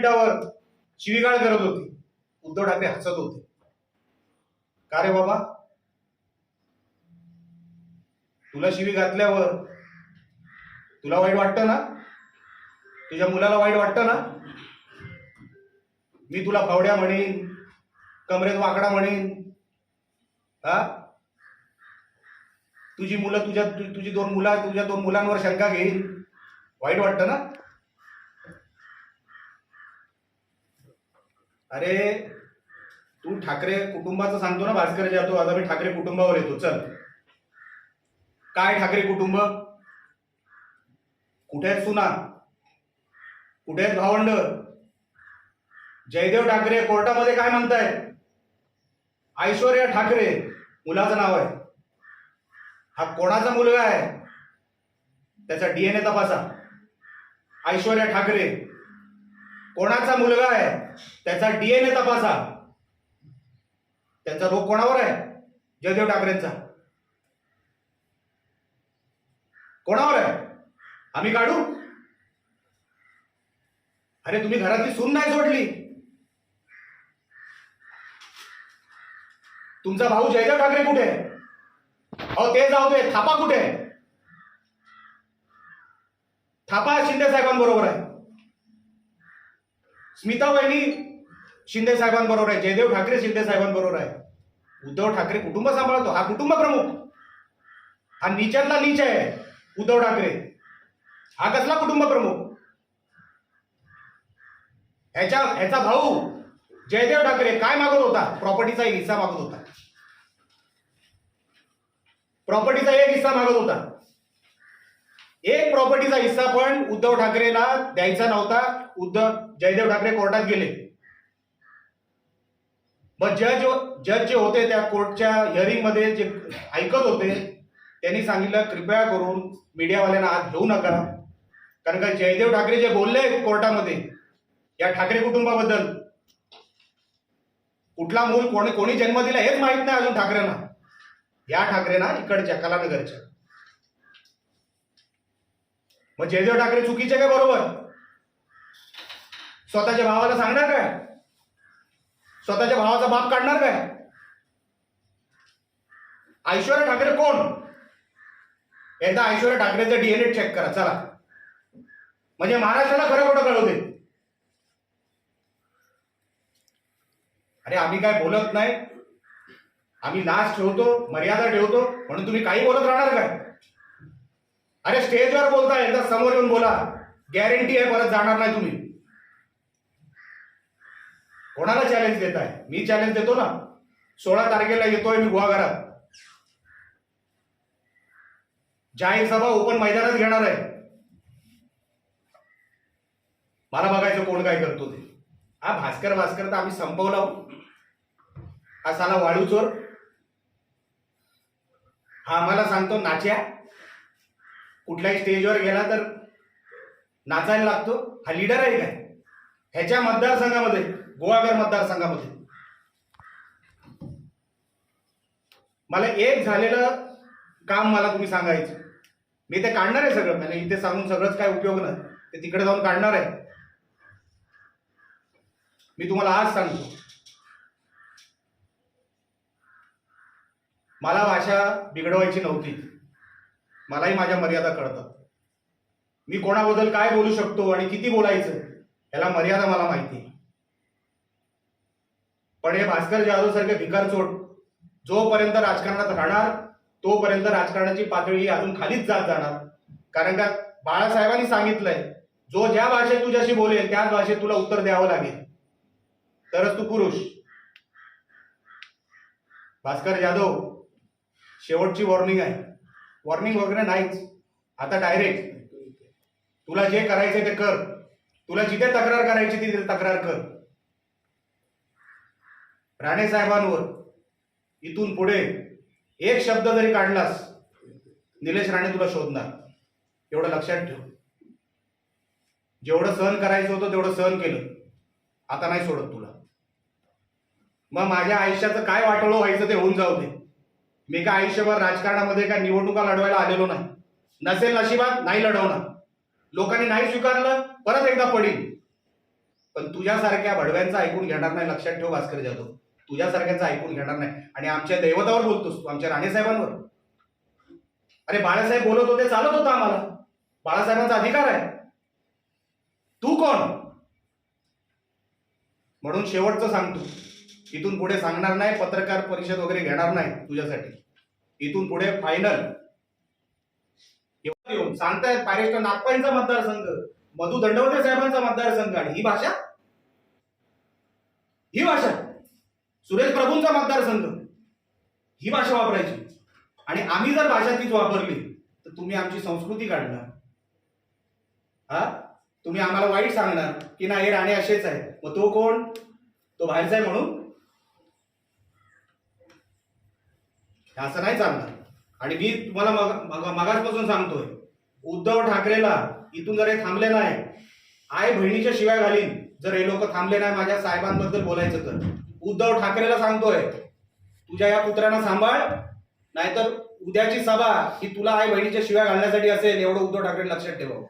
व्यासपीठावर शिवीगाळ करत होती. उद्धव ठाकरे हसत होते. का रे बाबा? तुला शिवी घातल्यावर तुला वाईट वाटतं ना? तुझ्या मुलाला वाईट वाटतं ना? मी तुला फावड्या म्हणेन कमरेत वाकडा म्हणेन हा? तुझी मुलं तुझ्या तुझी दोन मुलं तुझ्या दोन मुलांवर शंका घेईल वाईट वाटतं ना? अरे तू ठाकरे कुटुंबाचं सांगतो ना भास्कर जातो आता मी ठाकरे कुटुंबावर येतो चल. काय ठाकरे कुटुंब? कुठे आहेत सुना? कुठे आहेत भावंड? जयदेव ठाकरे कोर्टामध्ये काय म्हणताय? ऐश्वर्या ठाकरे मुलाचं नाव आहे. हा कोणाचा मुलगा आहे? त्याचा डीएनए तपासा. ऐश्वर्या ठाकरे कोणाचा मुलगा आहे? त्याचा डीएनए तपासा. त्यांचा रोग कोणावर आहे? जयदेव ठाकरेंचा. कोणावर आहे? आम्ही काढू? अरे तुम्ही घरातली सून नाही सोडली. तुमचा भाऊ जयदेव ठाकरे कुठे? अहो ते जाऊ दे. थापा कुठे? आहे थापा शिंदे साहेबांबरोबर आहे. स्मिता वहिनी शिंदे साहेबांबरोबर आहे जयदेव ठाकरे शिंदे साहेबांबरोबर आहे. उद्धव ठाकरे कुटुंब सांभाळतो हा कुटुंब प्रमुख. हा नीचातला नीच आहे उद्धव ठाकरे. हा कसला कुटुंब प्रमुख? ह्याच्या ह्याचा भाऊ जयदेव ठाकरे काय मागत होता? प्रॉपर्टीचा एक हिस्सा मागत होता. प्रॉपर्टीचा एक हिस्सा मागत होता. एक प्रॉपर्टीचा हिस्सा पण उद्धव ठाकरेला द्यायचा नव्हता. उद्धव जयदेव ठाकरे कोर्टात गेले. मग जज जज जे होते त्या कोर्टच्या हिअरिंगमध्ये जे ऐकत होते त्यांनी सांगितलं कृपया करून मीडियावाल्यांना आत घेऊ नका. कारण का जयदेव ठाकरे जे बोलले कोर्टामध्ये या ठाकरे कुटुंबाबद्दल कुठला मूल कोणी कोणी जन्म दिला हेच माहीत नाही अजून ठाकरेंना. या ठाकरेंना इकडच्या कलानगरच्या. मग जयदेव ठाकरे चुकीचे काय बरोबर? स्वतःच्या भावाला सांगणार काय? स्वतःच्या भावाचा बाप काढणार काय? ऐश्वर्या ठाकरे कोण? एकदा ऐश्वर्या ठाकरेचं डीएनए चेक करा चला. म्हणजे महाराष्ट्राला खरं खोटं कळवते. अरे आम्ही काय बोलत नाही? आम्ही लास्ट ठेवतो मर्यादा ठेवतो म्हणून तुम्ही काही बोलत राहणार काय? अरे स्टेजवर बोलताय एकदा समोर येऊन बोला. गॅरंटी आहे परत जाणार नाही तुम्ही. कोणाला चॅलेंज देताय? मी चॅलेंज देतो ना. सोळा तारखेला येतोय मी गुहागरात जाहीर सभा ओपन मैदानात घेणार आहे. मला बघायचं कोण काय करतो ते. हा भास्कर भास्कर तर आम्ही संपवला. हा साला वाळू चोर हा आम्हाला सांगतो नाच्या. कुठल्याही स्टेजवर गेला तर नाचायला लागतो. हा लीडर आहे काय ह्याच्या मतदारसंघामध्ये गोवागर मतदारसंघामध्ये. मला एक झालेलं काम मला तुम्ही सांगायचं. मी ते काढणार आहे सगळं. म्हणजे इथे सांगून सगळंच काय उपयोग नाही. ते तिकडे जाऊन काढणार आहे. मी तुम्हाला आज सांगतो. मला भाषा बिघडवायची नव्हती. मलाही माझ्या मर्यादा कळतात. मी कोणाबद्दल काय बोलू शकतो आणि किती बोलायचं याला मर्यादा मला माहिती पण हे भास्कर जाधव सारखे भिकारचोट जोपर्यंत राजकारणात राहणार तोपर्यंत राजकारणाची पातळी अजून खालीच जात जाणार. कारण का बाळासाहेबांनी सांगितलंय जो ज्या भाषेत तुझ्याशी बोलेल त्याच भाषेत तुला उत्तर द्यावं लागेल. तरच तू पुरुष. भास्कर जाधव शेवटची वॉर्निंग आहे. वॉर्निंग वगैरे नाहीच. आता डायरेक्ट तुला जे करायचे ते कर. तुला जिथे तक्रार करायची तिथे तक्रार कर. राणे साहेबांवर इथून पुढे एक शब्द जरी काढलास निलेश राणे तुला शोधणार. एवढं लक्षात ठेव. जेवढं सहन करायचं होतं तेवढं सहन केलं. आता नाही सोडत तुला. मग माझ्या आयुष्याचं काय वाटोळं व्हायचं ते होऊन जाऊ दे. मी काय आयुष्यभर राजकारणामध्ये काय निवडणुका लढवायला आलेलो नाही. नसेल नशिबात नाही लढवणार. लोकांनी नाही स्वीकारलं परत एकदा पडील. पण तुझ्यासारख्या भडव्यांचं ऐकून घेणार नाही लक्षात ठेव भास्कर जाधव. तुझ्यासारख्यांचं ऐकून घेणार नाही. आणि आमच्या दैवतावर बोलतोस तू आमच्या राणेसाहेबांवर. अरे बाळासाहेब बोलत होते चालत होतं आम्हाला. बाळासाहेबांचा अधिकार आहे. तू कोण? म्हणून शेवटचं सांगतो. इथून पुढे सांगणार नाही पत्रकार परिषद वगैरे घेणार नाही तुझ्यासाठी. इथून पुढे फायनल येऊन सांगतायत पारिष्ट नागपाईंचा मतदारसंघ मधु दंडवते साहेबांचा मतदारसंघ आणि ही भाषा? ही भाषा सुरेश प्रभूंचा मतदारसंघ. ही भाषा वापरायची. आणि आम्ही जर भाषा तीच वापरली तर तुम्ही आमची संस्कृती काढणार. हा? तुम्ही आम्हाला वाईट सांगणार की नाही हे राणे असेच आहे मग तो कोण? तो बाहेरचा आहे म्हणून हे असं नाही चालणार. आणि मी तुम्हाला मग मग- मगाचपासून सांगतोय उद्धव ठाकरेला इथून जर हे थांबले नाही आई बहिणीच्या शिवाय घालीन जर हे लोक थांबले नाही माझ्या साहेबांबद्दल बोलायचं तर. उद्धव ठाकरेला सांगतोय तुझ्या या पुत्रांना सांभाळ नाहीतर उद्याची सभा ही तुला आई बहिणीच्या शिवाय घालण्यासाठी असेल एवढं उद्धव ठाकरे लक्षात ठेवा.